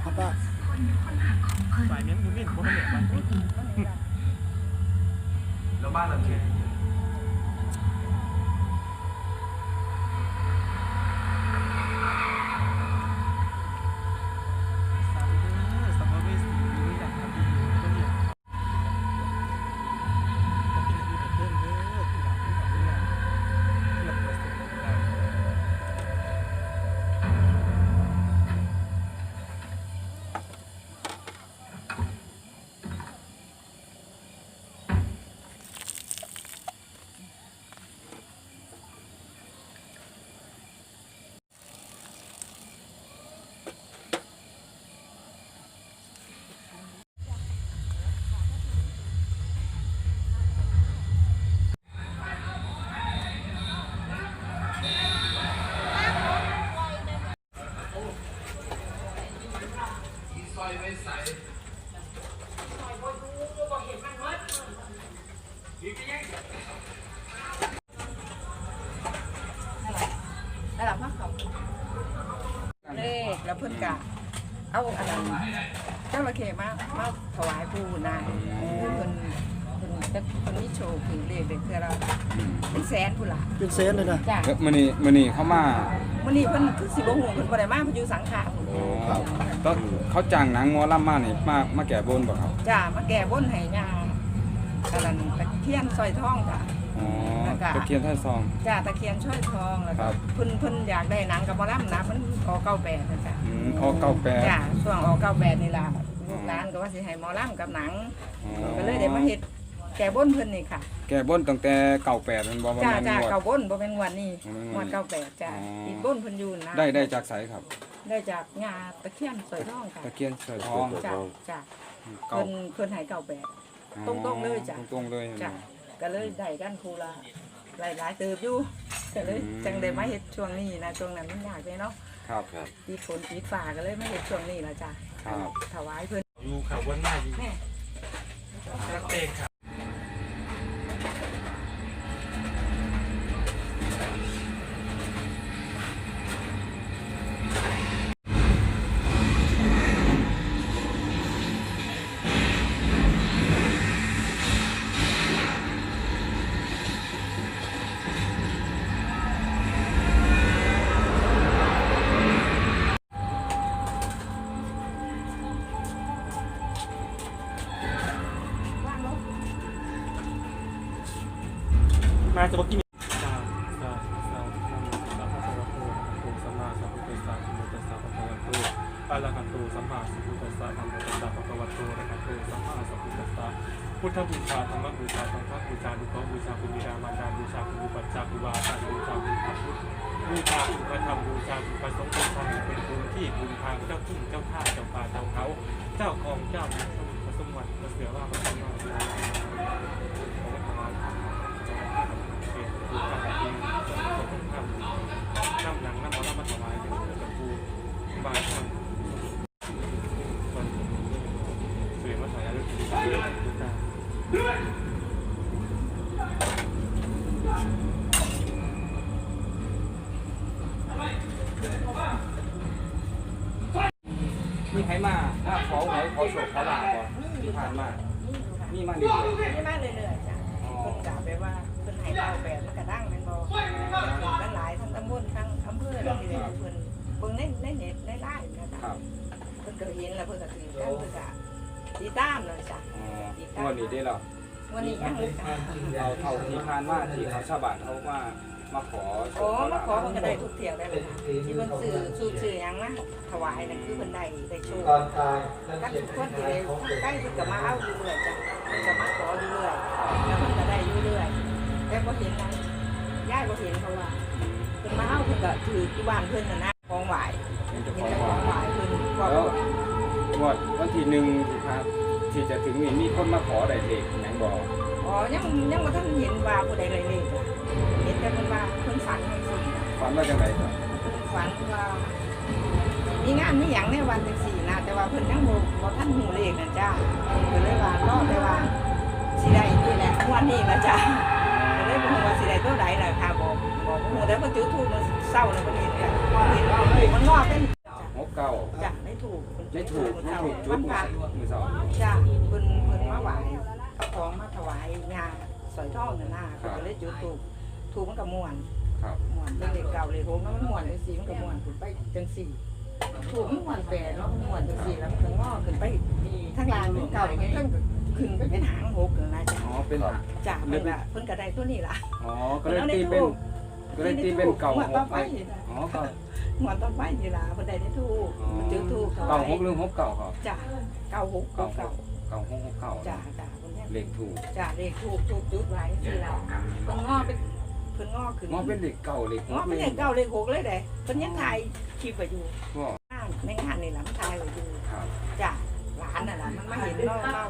เขาก็ฝ่ายเมียนคุณมินผมก็เหนื่อยมันแล้วบ้านหลังเเขาเลขแล้วเพิ่นกะเอาอันนั้นเจ้าระเข้มามาถวายปู่นายเพิ่นเพิ่นจะเพิ่นมีโชว์คือเลขเด็กเทื่อเราเป็นแสนพุ่นล่ะเป็นเซนเลยนะจ้ะเอ้อมื้อนี้มื้อนี้เข้ามามื้อนี้เพิ่นคือสิบ่ฮู้เพิ่นบ่ได้มาเพิ่นอยู่สังขารพุ่นอ๋อต้องเขาจ้างหนังหมอลำมานี่มามาแก้บนบ่ครับจ้ามาแก้บนให้ย่าอันนั้นตะเคียนสร้อยทองจ้ะ อ๋อแล้วก็ ตะเคียนท่าซอง จ้าตะเคียนสร้อยทองแล้วครัก็บ เพิ่นเพิ่นอยากได้หนังกับบ่ล่ำนะเพิ่นออกเก้าแปดนะจ้ะอืมออกเก้าแปดจ้าช่วงออกเก้าแปดนี่ล่ะลูกหลานก็ว่าสิให้หมอล่ำกับหนังอ๋อก็เลยได้มาเฮ็ดแก่บนเพิ่นนี่ค่ะ แก้บนตั้งแต่เก้าแปดมันบ่ประจ้ามาณจ้างวดเก่าบนบ่เป็นงวันนี้บ่แม่นงงววดดนี้เก้าแปดจ้าอ๋ออี อีกบนเพิ่นอยู่นะได้ได้จากไสครับได้จากงาตะเคียนสวยทองค่ะตะเคียนเสือทองจ้าจ้าเก้าเพิ่นเพิ่นให้เก้าแปด ตรงๆเลยจ้ะ ตรงๆเลยจ้า ก็เลยได้กันครูละหลายๆเติบอยู่ก็เลยจังได้มาเฮ็ดช่วงนี้นะช่วงนั้นมันยากเลยเนาะครับครับติดฝนติดฟ้าก็เลยมาเฮ็ดช่วงนี้ล่ะจ้าครับ ถวายเพิ่นอยู่ข่าววันหน้ายิงแม่รักเตงค่ะว่ คะวะโตอะระหะโตสัมมาสัมพุทธัสสะนะโมตัสสะภะคะวะโตอะระหะโตสัมมาสัมพุทธัสสะพุทธบูชาธรรมบูชาสังฆบูชาดุขบูชาคุณบิดามารดาบูชาคุณอุปัชฌาย์ครูบาอาจารย์บูชาคุณพระพุทธบูชาคุณพระธรรมบูชาคุณพระสงฆ์เป็นทางเป็นบุญที่บุญทางเจ้าทุ่งเจ้าท่าเจ้าป่าเจ้าเขา เจ้าของเจ้าแม่สมุทรพระสมบัติพระเสือว่าพระสมบัติ เขตภูข้ามปีสมสมข้ามน้ำหนังน้ำมันน้ำมันถวายเป็นเจ้าภูบายท่านเสือมาถวายด้วยที่พุทธา มีใครมาถ้าขอหวยขอโชคขอลาบบ่ที่ผ่านมามีมาเรื่อย ไม่มาเรื่อยๆจ้ะเพิ่นกะไปว่าเพิ่นให้เก้าแปดมันก็ดังแม่นบ่มันหลายทั้งตำบลทั้งอำ เภอทั้งที่ได้เพิ่นเบิ่งในในเน็ตในไลน์นะๆคคะรับเพิ่นก็เห็นแล้วเพิ่นก็ถือกันเพิ่นก็ติดตามเลยจ้ะอ๋องวดนี้ได้แล้ววันนี้ยังเลยจ้ะเราเท่าที่ผ่านมาที่เขาชาวบ้านเขามามาขอโชโอ้คขอมาลาบขอเพิ่นก็ได้ทุกเที่ยวได้เลยค่ะที่เพิ่นซื้อสูตรซื้อหยังมาถวายนั่นคือเพิ่นได้ได้โชคกันทุกคนที่ได้ใกล้เพิ่นก็มาเอาอยู่เรื่อยจ้ะเพิ่นก็มาขออยู่เรื่อยแล้วเพิ่นก็ได้อยู่เรื่อยแต่บ่เห็นนะ ยายบ่เห็นเพราะว่าเพิ่นมาเอาเพิ่นก็ถือที่บ้านเพิ่นน่ะนะของไหว้เป็นเห็เจ้านขแต่องของไหบ้านว้เพิ่นก็แล้วงวดวันที่หนึ่งที่ผ่านที่จะถึงนี่มีคนมาขอได้เลขหยังบอกอ๋อยังยังบ่ทันเห็นว่าผู้ใดเลยเลขอะเห็นแต่เพิ่นว่าเพิ่นฝันจังซี่นะฝันว่าจังไดครับฝันว่ามีงานมีหยังในวันจังซี่นะแต่ว่าเพิ่นยังบ่บ่ทันฮู้เลขนั่นจ้าก็เลยว่ารอแต่ว่าสิได้นี่แหละวันนี้นะจ้า หูว่าสิได้ตัวใดล่ะค่ะบ่บ่ฮู้แต่ว่าจุดทูปมันเศร้าในประเทศเนี่ยพอเห็นว่าเฮ้ยมันงอกเป็นหกเก้าจ้ะในถูกได้ถูกได้ถูกจุวัดมือสองจ้าเพิ่นเพิ่นมาไหว้เอาของมาถวายงาสอยทองน่ะนะเพิ่นก็เลยจุดถูกถูกมันก็ม่วนครับม่วนเป็นเลขเก่าเลขโหแล้วมันม่วนจังซี่มันก็ม่วนขึ้นไปจังซี่ถูกมันม่วนแปดเนาะมันม่วนจังซี่แล้วมันก็งอกขึ้นไปทางลางเป็นเก่าเพิ่นก็ ขึ้นไปเป็นหางหกนั่นนะจ้ะอ๋อเป็นจ้าเพิ่นว่าเพิ่นก็ได้ตัวนี้ล่ะอ๋อก็เลยตีเป็นก็เลยตีเป็นเก่าม่วนหต่อกไปอ๋อเก่าม่วนต่อไปนี่ล่ะเพิ่นได้ได้ถูกเพิ่นจุดถูกถวเก่ายหกหรือหกเก่าครับจ้าเก่าหกเก่าหเก่ากเก่าหกหกเก่าจ้าจ้าเพิ่นแท้เลขถูกจ้าเลขถูกถูกจุดไว้สิล่ะเพิ่นงอเป็นเพิ่นงอขึ้นมองเป็นเลขเก่าเลขหงอกเป็นเลขเก้าเลขหกเลยเด้เพิ่นยังถ่ายคลิปไว้อยู่ ก็งานในงานนี่ล่ะมันถ่ายไว้อยู่ ครับจ้าหลานน่ะล่ะมันมาเห็นเราเล่าว่าเขา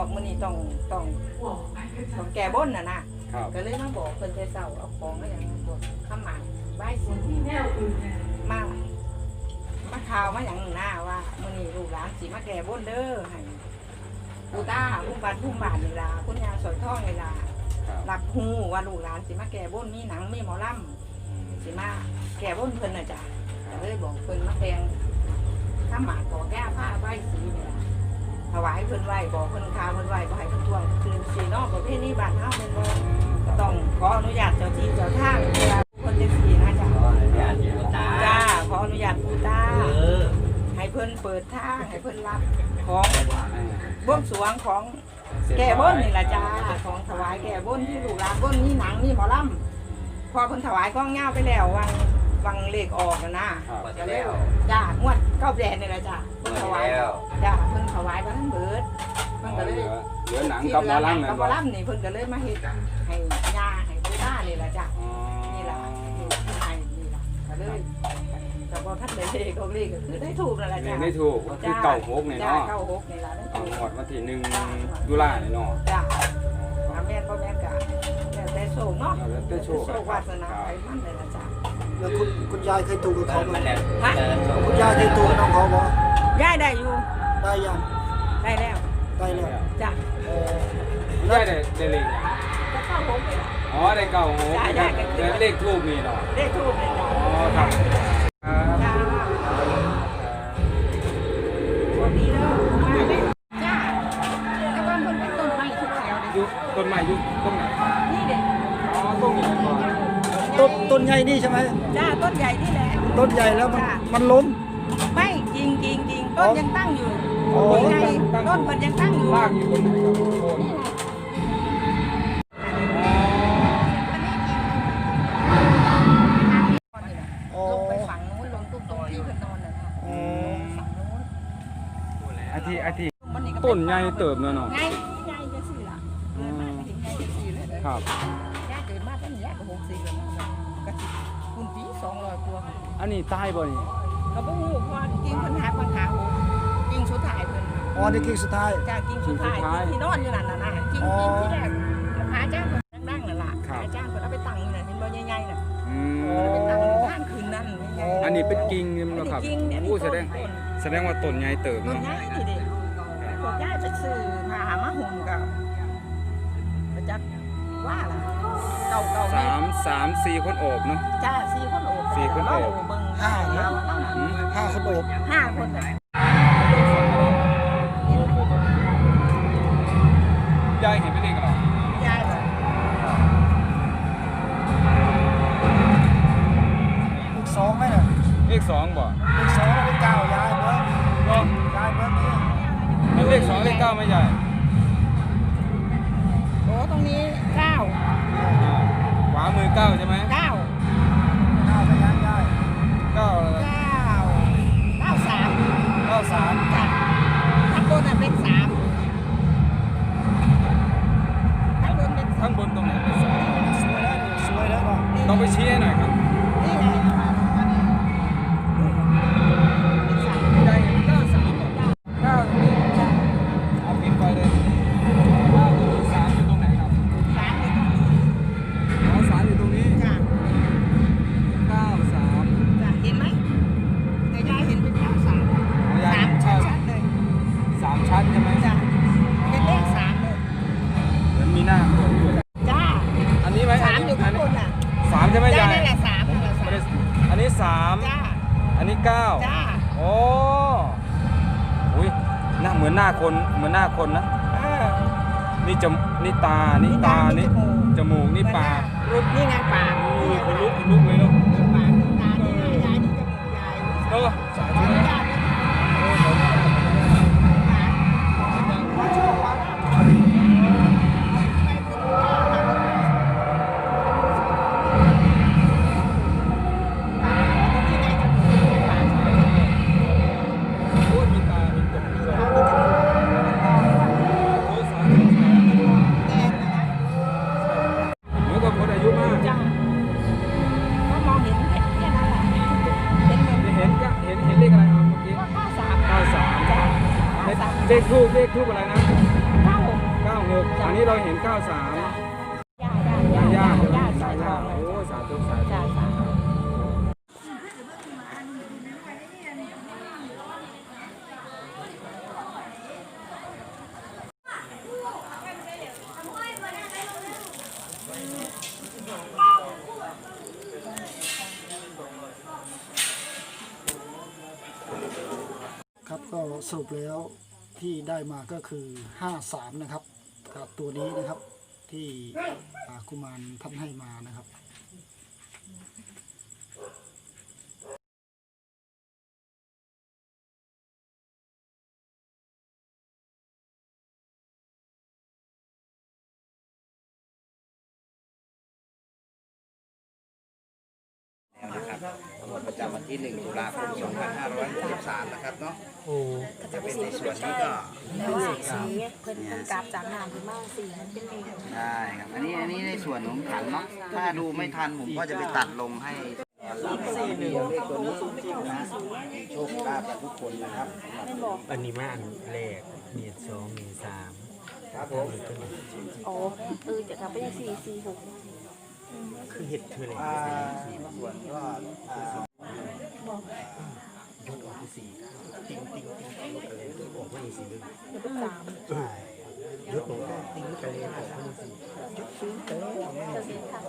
อกมื้อนี้ต้องต้องต้องแก้บนน่ะนะครับก็เลยมาบอกเพิ่นแต่เช้าเอาของมาหยังพวกข้าวหมากใบายสีมามาข่าวมาหยังหน้าว่ามื้อนี้ลูกหลานสิมาแก้บนเด้อให้ปู่ตาผู้บ้านผู้บ้านนี่ล่ะคุณยายสอยทองนี่ล่ะครับรับฮู้ว่าลูกหลานสิมาแก่บนมีหนังมีหมอลำสิมาแก่บนเพิ่นน่ะจ้ะก็เลยบอกเพิ่นมาแต่งข้าหมากขอแก้ผ้าใบสีนี่ล่ะ ถวายเพิ่นไหวบอกเพิ่นคาเพิ่นไหวบ่ให้เพิ่นทวงคืนสีนอกประเภทนี้บ้านเฮาแม่นบ่ต้องขออนุญาตเจ้าที่เจ้าทางเวลาเพิ่นจังซี่นะจ้ะจ้าขออนุญาตปู่ตาให้เพิ่นเปิดทางให้เพิ่นรับของบวงสรวงของแก่บนนี่ละจ้าของถวายแก่บนที่ลูกหลานบนนี่หนังนี่หมอลำพอเพิ่นถวายก้องเงาไปแล้ววัง วังเลขออกนะนะครับก็แล้ว จ้างวดเก้าแสนนี่ละจ้าเพิ่นถวายจ้าเพิ่นถวายบ้านเบิดเพิ่นก็เลยเหลือหนังที่กับเหหลืมาอหนัลังงกับหมบ่อลำนี่เพิ่นก็เลยมาเฮ็ดให้ยาให้ปูด้านี่ละจ้านี่ล่ะนี่ให้นี่ล่ะก็เลยแต่พอท่านได้เลขก็เลขก็คือได้ถูกนั่นแหละเลจ้าขไม่ถูกก็คือเก่าหกเนี่ยจ้าเนาะเก้าหกนี่ล่ะได้เอาถูกหมดวันที่หนึ่งตุลาเนี่ยเนาะจ้าอาแม่นพ่อแม่นกะแล้วแต่โชคเนาะ แล้วแต่โชค โชควาสนาไปมันเลยละจ้า แล้วคุณคุณยายเคยถูกกับเขาไหมฮะคุณยายเคยถูกกับน้องเขาบ่ย้ายได้อยู่ ได้ยังได้แล้วได้แล้วจ้าเออได้ได้ได้เลขอย่างจะเข้าผมเลยล่ะอ๋อได้เก่าหกได้ได้ได้แล้วเลขทูบนี่เนาะได้ถูกเลยจ้าอ๋อครับ ใหญ่นี่ใช่ไหมจ้าต้นใหญ่นี่แหละต้นใหญ่แล้วมันมันล้ม ไม่จริงจริงจริงต้นยังตั้งอยู่อ๋อต้นใหญ่ต้นมันยังตั้งอยู่รากอยู่ตรงไหนครับโคนนี่ไงอ๋อลงไปฝั่งนู้นลงตรงตรงที่เพิ่นนอนน่ะค่ะอ๋อฝั่งนู้นอาทิอาทิมันนี่ก็ต้นใหญ่เติบเนาะเนาะไงไงจะสี่ละเกิดมาก็เห็นไงจะสี่เลยเลยครับ ย่าเกิดมาตั้งย่าก็หกสี่แล้วเนาะก็สิคุณปีสองร้อยกว่าอันนี้ใต้บ่นี่ก็บ่ฮู้พอกิ่งเพิ่นหักมันขาหัวกิ่งสุดท้ายเพิ่นอ๋อนี่กิ่งสุดท้ายจ้ากิ่งสุดท้ายที่นอนอยู่นั่นน่ะนะกิ่งอ๋อกิ่งที่แรกพระอาจารย์เพิ่นนั่งๆนั่นล่ะพระอาจารย์เพิ่นเอาไปตั้งอยู่น่ะเห็นบ่ใหญ่ๆน่ะอืมเอาไปตั้งข้างคืนนั่นใหญ่ๆอันนี้เป็นกิ่งนี่มั้งครับกิ่งเนี่ยโอ้แสดงต้นแสดงว่าต้นใหญ่เติบต้นเนาะใหญ่นี่ดิพวกย่าจะซื้อผ้ามาห่มกับประจัก ว่าล่ะเก่าเก่าสามสามสี่คนโอบเนาะ จ้าสี่คนโอบสี่คนโอบ เบิ่งห้าห้าอืมห้าคนโอบห้าคนน่ะยายเห็นเป็นเลขอะไรยายเลยเลขสองไหมน่ะเลขสองบ่เลขสองเลขเก้ายายเบิ้งเนาะยายเบิ้งนี่เป็นเลขสองเลขเก้าไหม่ใหญ่โอ้ตรงนี้เก้าอ่าขวามือเก้าใช่ไหมเก้าเก้าไปยังยายเก้าเก้าเก้าสามเก้าสามจ้ะข้างบนน่ะเป็นสามข้างบนเป็นสา ข้าม งบนตรงไหนเป็นสาม สวยแล้วนี่สวยแล้วเนาะ ต้องไปชี้ให้หน่อยครับ นี่ไงเป็นสาม ยายเห็นเก้าสามบ่เก้าตรงนี้เอาปิดไฟเลยเก้าตรงนี้สามอยู่ตรงไหนครับ สามอยู่ตรงนี้ อ๋อสามอยู่ตรงนี้ จ้ะ เก้า จ้า โอ้อุ้ยหน้าเหมือนหน้าคนเหมือนหน้าคนนะ เออนี่จมนี่ตา นี่ตา นี่จมูก นี่ปากรูปนี่ไงปากโอ้ยคนลุกคนลุกเลยเนาะปากตานี่ไงยายนี่จมูกยายเนาะขออนุญาต ย่าย่าย่าสายทองโอ้สาธุสาธุจ้าสาธุครับก็สรุปแล้วที่ได้มาก็คือ 53 นะครับกับตัวนี้นะครับ ที่กุมารท่านให้มานะครับ นะครับทั้งหมดประจำวันที่ 1 ตุลาคม 2563 นะครับเนาะโอ้จะเป็นในส่วนนี้ก็แต่ว่าสีเพิ่นเพิ่นกราบจากน้ำขึ้นมาสีมันเป็นเองใช่ครับ อันนี้อันนี้ในส่วนของขันเนาะ ถ้าดูไม่ทันผมก็จะไปตัดลงให้สี่หนึ่งเลขตัวนี้นะมีโชคลาภกับทุกคนนะครับอันนี้มาอันแรกมีสองมีสามครับผมอ๋อเออจะกลับไปยังสี่สี่หก คือเห็ดเธอเลยอ่าส่วนก็อ่ายกออกที่สี่ติ้งติ้งติ้งติ้งไปเลยออกมาอีกสี่เลยเดี๋ยวเป็นสามยกลงติ้งไปเลยออกมาอีกสี่จะสีค่ะ